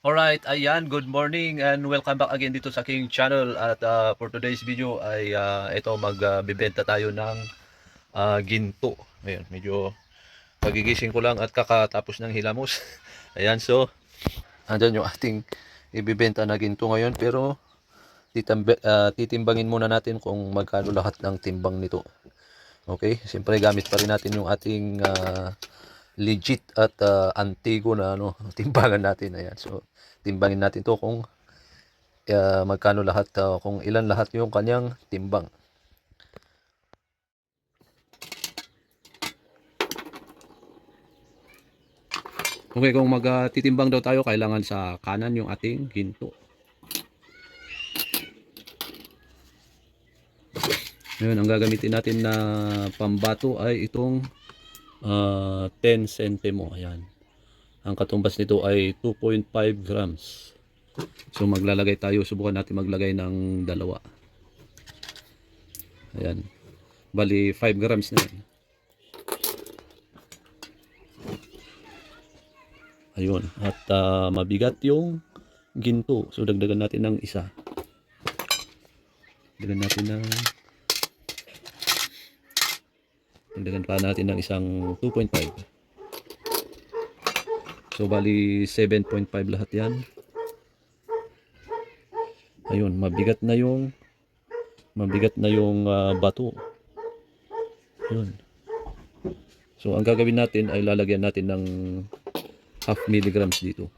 Alright, ayan, good morning and welcome back again dito sa aking channel at uh, for today's video ay uh, ito magbibenta tayo ng uh, ginto. Ayun, medyo pagigising ko lang at kakatapos ng hilamos. ayan, so andyan yung ating ibibenta na ginto ngayon pero titambe, uh, titimbangin muna natin kung magkano lahat ng timbang nito. Okay, siyempre gamit pa rin natin yung ating uh, legit at uh, antigo na ano, timbangan natin. Ayan. So, timbangin natin to kung uh, magkano lahat, uh, kung ilan lahat yung kanyang timbang. Okay, kung magtitimbang daw tayo, kailangan sa kanan yung ating ginto. Ngayon, ang gagamitin natin na pambato ay itong uh, 10 centimo. Ayan. Ang katumbas nito ay 2.5 grams. So maglalagay tayo, subukan natin maglagay ng dalawa. Ayan. Bali 5 grams na yan. Ayun. At uh, mabigat yung ginto. So dagdagan natin ng isa. Dagdagan natin ng Dagdagan pa natin ng isang 2.5. So bali 7.5 lahat 'yan. Ayun, mabigat na yung mabigat na yung uh, bato. Ayun. So ang gagawin natin ay lalagyan natin ng half milligrams dito.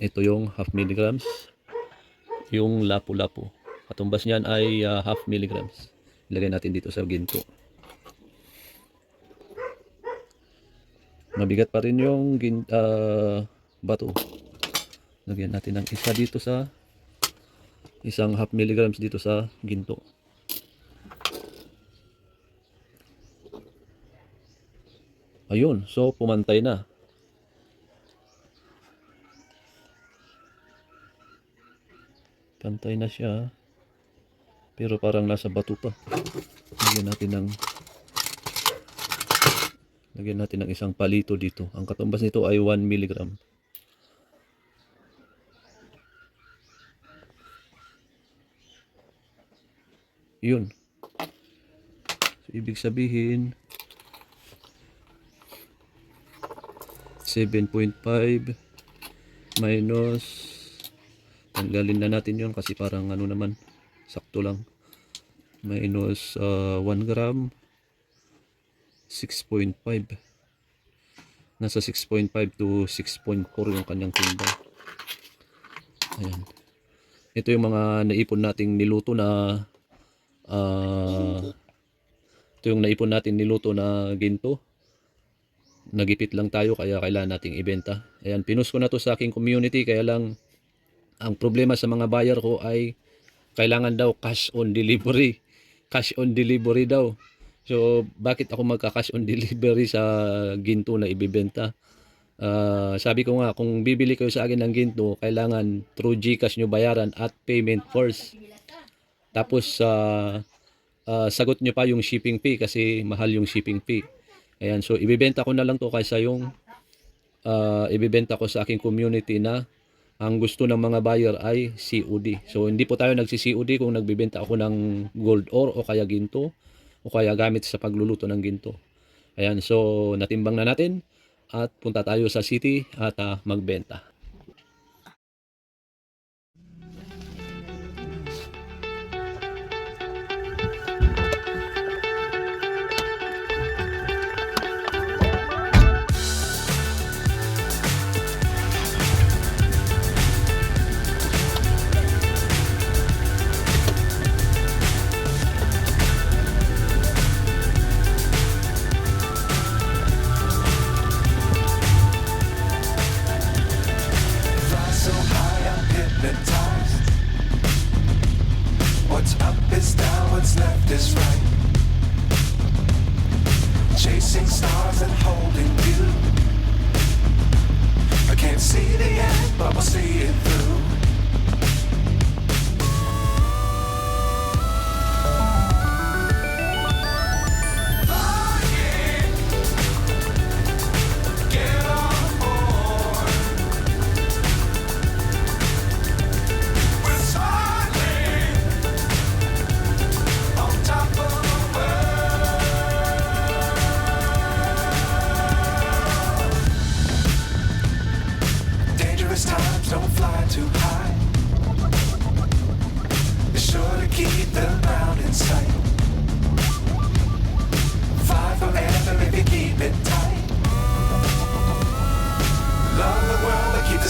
Ito yung half milligrams. Yung lapu-lapu. Katumbas niyan ay uh, half milligrams. Ilagay natin dito sa ginto. Mabigat pa rin yung gin, uh, bato. Lagyan natin ng isa dito sa isang half milligrams dito sa ginto. Ayun so pumantay na. Pantay na siya pero parang nasa bato pa. Lagyan natin ng Lagyan natin ng isang palito dito. Ang katumbas nito ay 1 mg. Yun. So, ibig sabihin 7.5 minus tanggalin na natin yun kasi parang ano naman sakto lang minus uh, 1 gram 6.5 nasa 6.5 to 6.4 yung kanyang timbang ayan. Ito yung mga naipon nating niluto na uh, ito yung naipon natin niluto na ginto. Nagipit lang tayo kaya kailangan nating ibenta. Ayan pinus ko na to sa aking community kaya lang ang problema sa mga buyer ko ay kailangan daw cash on delivery. Cash on delivery daw So, bakit ako magka-cash on delivery sa ginto na ibibenta? Uh, sabi ko nga, kung bibili kayo sa akin ng ginto, kailangan through GCash nyo bayaran at payment first. Tapos, uh, uh, sagot nyo pa yung shipping fee kasi mahal yung shipping fee. Ayan, so ibibenta ko na lang to kaysa yung uh, ibibenta ko sa aking community na ang gusto ng mga buyer ay COD. So, hindi po tayo nagsi-COD kung nagbibenta ako ng gold ore o kaya ginto o kaya gamit sa pagluluto ng ginto. Ayan, so natimbang na natin at punta tayo sa city at uh, magbenta.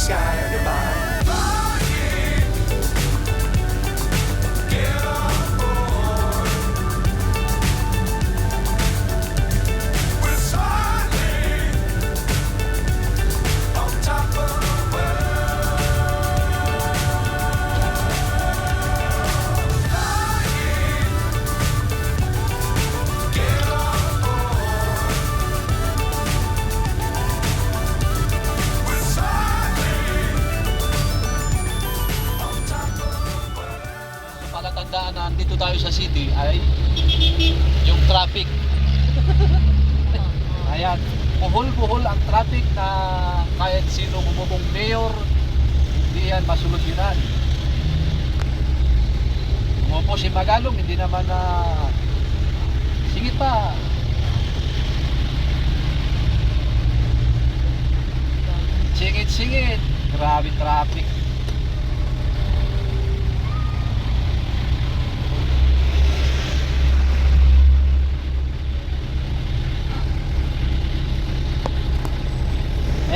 Sky on your mind. Ayan, buhol-buhol ang traffic na kahit sino bumubong mayor, hindi yan masolusyonan. Umupo si Magalong, hindi naman na singit pa. Singit-singit. Grabe traffic.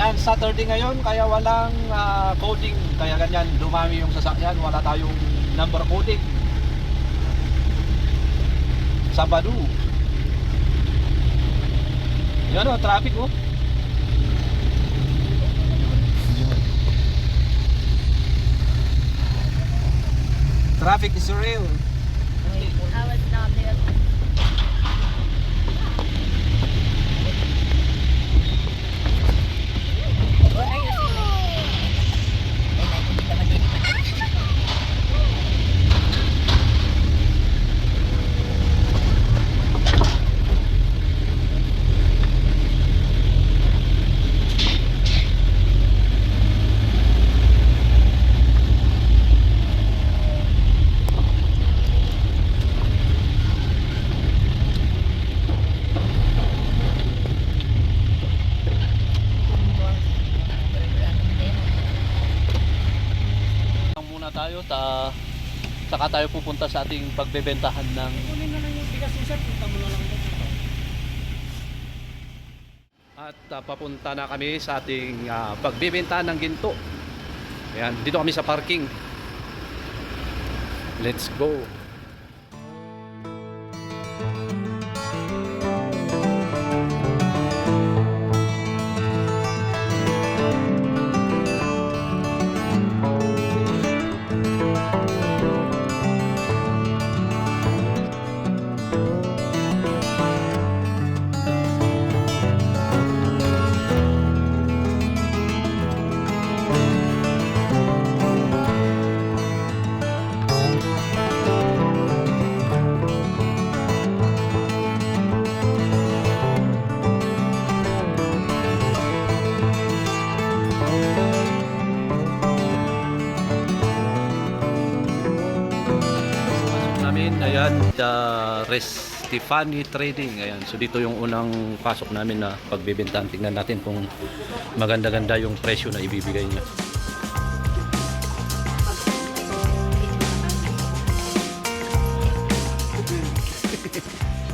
Ayan, Saturday ngayon, kaya walang ah, coding. Kaya ganyan, dumami yung sasakyan. Wala tayong number coding. Sabado. Yan o, traffic oh. Traffic is real. I was not there. What are you feeling? Eh, like, hindi ka maglilipat. Lang muna tayo ta saka tayo pupunta sa ating pagbebentahan ng at ah, papunta na kami sa ating ah, pagbebentahan ng ginto. Ayan, dito kami sa parking. Let's go. Ayan, the Restifani Trading. Ayan, so dito yung unang pasok namin na pagbebentahan. Tingnan natin kung maganda-ganda yung presyo na ibibigay niya.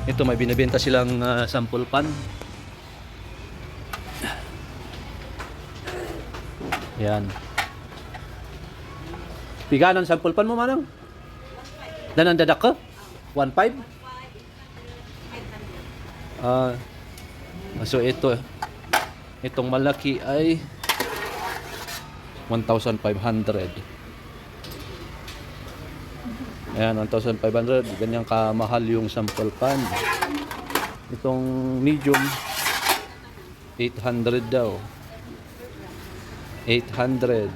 Ito may binibenta silang ah, sample pan. Yan. Piganan sample pan mo manang? Danan dadak ka? 1.5? Ah, so ito, itong malaki ay 1,500. Ayan, 1,500. Ganyan kamahal yung sample pan. Itong medium, 800 daw. 800.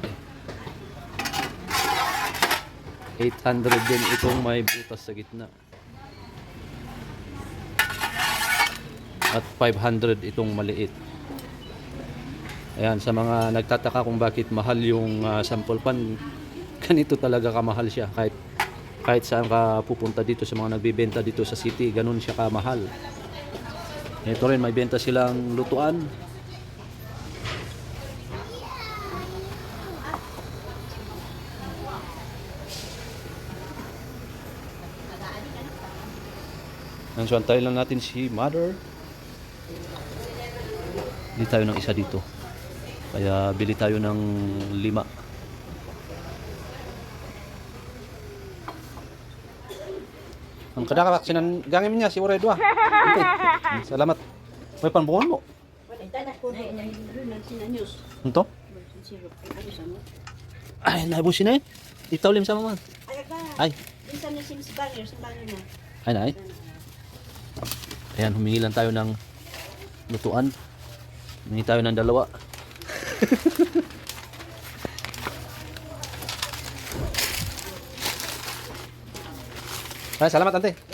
800 din itong may butas sa gitna. at 500 itong maliit. Ayan, sa mga nagtataka kung bakit mahal yung uh, sample pan, ganito talaga kamahal siya. Kahit, kahit saan ka pupunta dito sa mga nagbibenta dito sa city, ganun siya kamahal. Ito rin, may benta silang lutuan. Nansuantay lang natin si Mother. Bili tayo ng isa dito. Kaya bili tayo ng lima. Ang kadakawaksinan gangin niya si Ure dua. Ante. Salamat. May panbungon mo. Ito? Ay, naibusin na yun. Itaw lim sa mama. Ay. Barrier na. Ay. Ayan, humingi lang tayo ng lutuan. Humingi tayo ng dalawa. Ay, salamat, ante.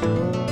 Hindi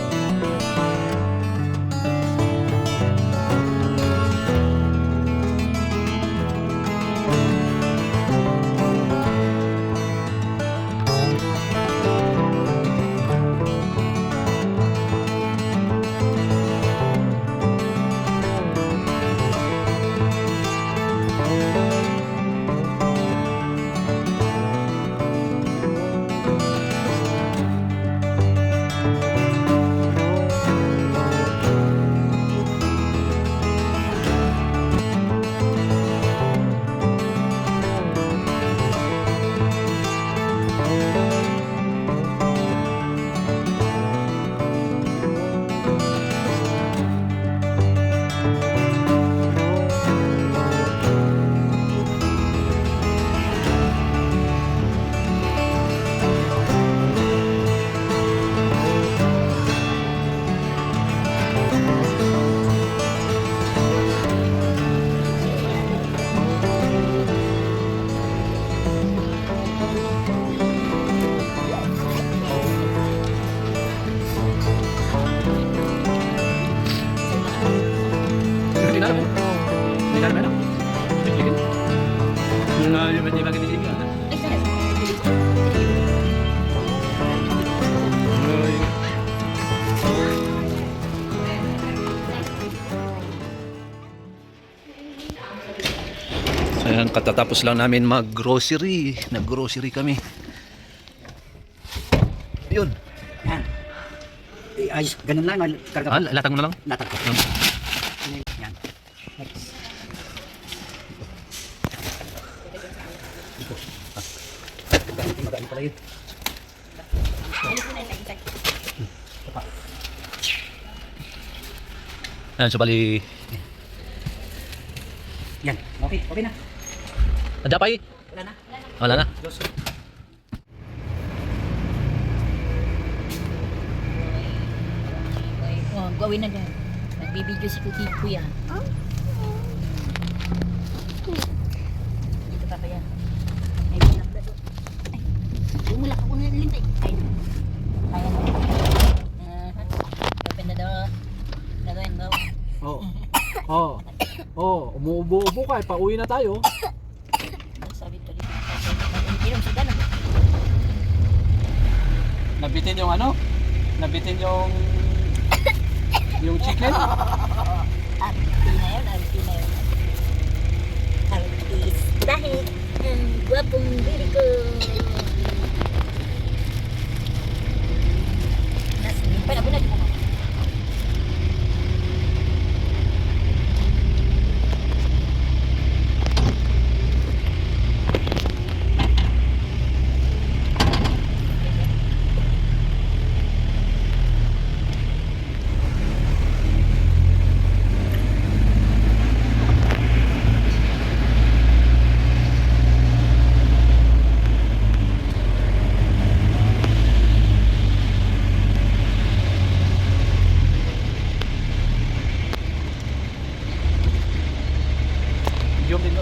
Yung mga kinisigan. Ay, sana. So, ayan, katatapos lang namin mag-grocery. Nag-grocery kami. Yun. Yan. Eh, ayos, ganun lang. Karga Ah, latag mo na lang. Latag ko. Ayan, so bali... Yan, okay, okay na. Ah, Nadya pa eh? Wala na. Wala na. Wala na. Oh, gawin na dyan. Nagbibideo si Kuki Kuya. Oh. Dito pa kaya. Ay, pinapla doon. Ay, bumulak ako na nalintay. Ay, umuubo-ubo ka, eh. pauwi na tayo. Sabi ko dito. Inom si Dana. Nabitin yung ano? Nabitin yung yung chicken? Arti na yun, arti na yun. Artis. Dahil ang gwapong diri ko. Nasini pa na bunag mo. Yung din.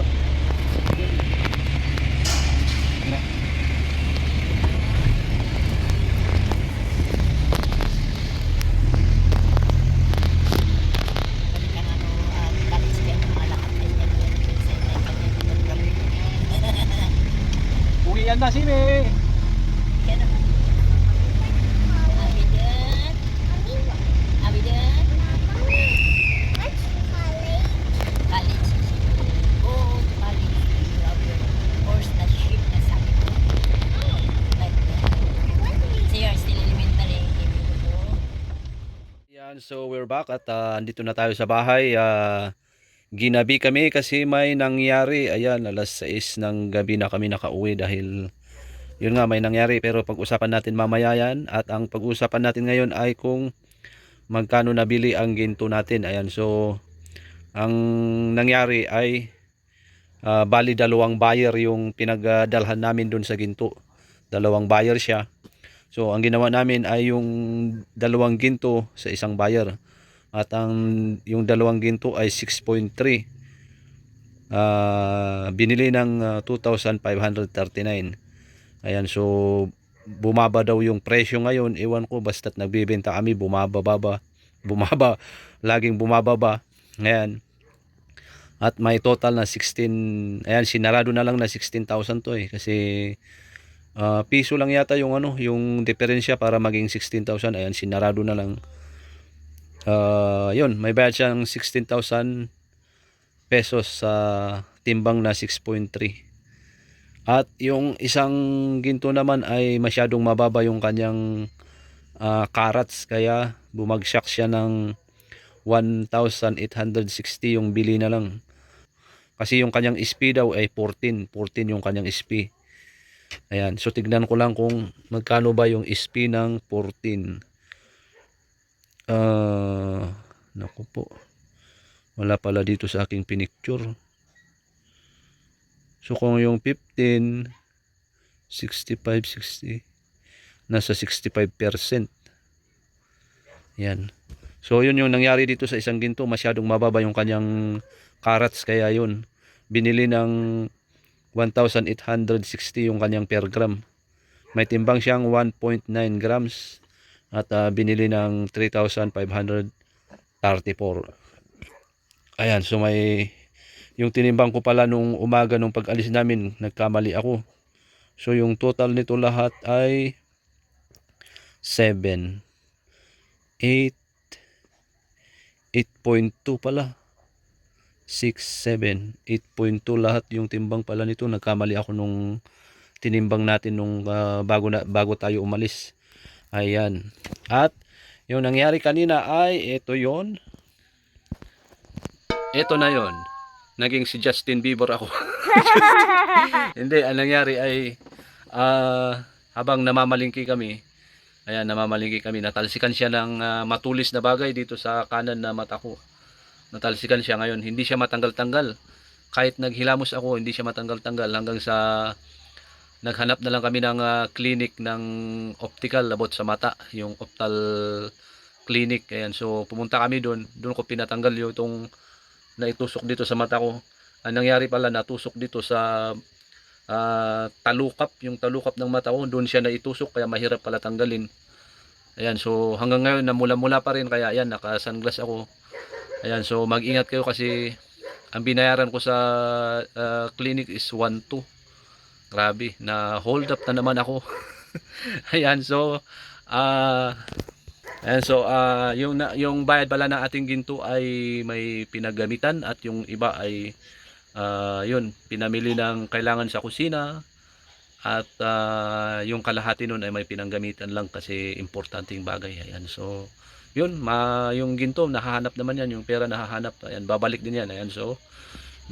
Balik ka na no, ah, college ka na malakas na yun. Sa inay ka na yun. Uwi yan na si Me. Kaya na. Abi dyan. Abi dyan. College. Oh, college. Love your course na ship na sabi ko. Like that. So you're still elementary. Beautiful. Yan, so we're back at ah, andito na tayo sa bahay. Ah, ginabi kami kasi may nangyari. Ayan, alas 6 ng gabi na kami nakauwi dahil yun nga may nangyari pero pag-usapan natin mamaya yan at ang pag-usapan natin ngayon ay kung magkano nabili ang ginto natin. Ayan, so ang nangyari ay ah, bali dalawang buyer yung pinagdalhan namin dun sa ginto. Dalawang buyer siya. So, ang ginawa namin ay yung dalawang ginto sa isang buyer. At ang yung dalawang ginto ay 6.3. Ah, binili ng ah, 2,539. Ayan, so bumaba daw yung presyo ngayon. Ewan ko basta't nagbebenta kami bumababa bumaba laging bumababa. Ayan. At may total na 16 ayan sinarado na lang na 16,000 to eh kasi Ah, piso lang yata yung ano, yung diferensya para maging 16,000. Ayan, sinarado na lang. Ah, yun, may bayad siyang 16,000 pesos sa timbang na 6.3. At yung isang ginto naman ay masyadong mababa yung kanyang ah, carats kaya bumagsak siya ng 1,860 yung bili na lang. Kasi yung kanyang SP daw ay 14, 14 yung kanyang SP. Ayan, so tignan ko lang kung magkano ba yung SP ng 14. Ah, naku po. Wala pala dito sa aking pinicture. So kung yung 15 65 60 nasa 65%. Yan. So yun yung nangyari dito sa isang ginto, masyadong mababa yung kanyang carats kaya yun. Binili ng 1,860 yung kanyang per gram. May timbang siyang 1.9 grams at ah, binili ng 3,534. Ayan, so may yung tinimbang ko pala nung umaga nung pag-alis namin, nagkamali ako. So yung total nito lahat ay 7 8 8.2 pala. 6, 7, 8.2 lahat yung timbang pala nito. Nagkamali ako nung tinimbang natin nung ah, bago, na, bago tayo umalis. Ayan. At yung nangyari kanina ay ito yon. Ito na yon. Naging si Justin Bieber ako. Hindi, ang nangyari ay ah, habang namamalingki kami, ayan, namamalingki kami, natalsikan siya ng ah, matulis na bagay dito sa kanan na mata ko natalsikan siya ngayon. Hindi siya matanggal-tanggal. Kahit naghilamos ako, hindi siya matanggal-tanggal hanggang sa naghanap na lang kami ng ah, clinic ng optical about sa mata, yung optal clinic. Ayan, so pumunta kami doon. Doon ko pinatanggal yung itong naitusok dito sa mata ko. Ang nangyari pala, natusok dito sa ah, talukap, yung talukap ng mata ko, doon siya naitusok kaya mahirap pala tanggalin. Ayan, so hanggang ngayon namula-mula pa rin kaya ayan, naka-sunglass ako. Ayan, so mag-ingat kayo kasi ang binayaran ko sa ah, clinic is 1.2. Grabe, na hold up na naman ako. ayan, so ah ayan, so ah, yung na, yung bayad pala ng ating ginto ay may pinagamitan at yung iba ay ah, yun, pinamili ng kailangan sa kusina at ah, yung kalahati nun ay may pinanggamitan lang kasi importanteng bagay. Ayan, so yun, ma, yung ginto, nahahanap naman yan, yung pera nahahanap, ayan, babalik din yan, ayan, so.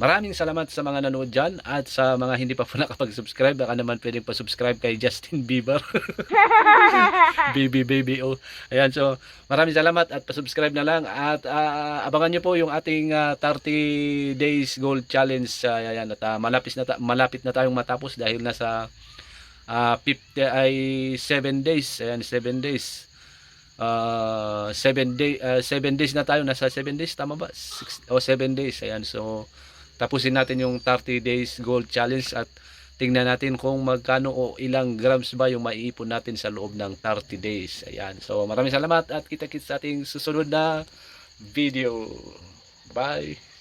Maraming salamat sa mga nanood dyan at sa mga hindi pa po nakapag-subscribe, baka naman pwedeng pa-subscribe kay Justin Bieber. Baby baby oh. Ayan so maraming salamat at pa-subscribe na lang at ah, abangan nyo po yung ating ah, 30 days gold challenge. Uh, ayan at ah, malapit na ta- malapit na tayong matapos dahil nasa ah 50 ay 7 days. Ayan 7 days uh, 7 day 7 days na tayo. Nasa 7 days tama ba? Six, o 7 days. Ayan so tapusin natin yung 30 days gold challenge at tingnan natin kung magkano o ilang grams ba yung maiipon natin sa loob ng 30 days. Ayan so maraming salamat at kita-kits sa ating susunod na video. Bye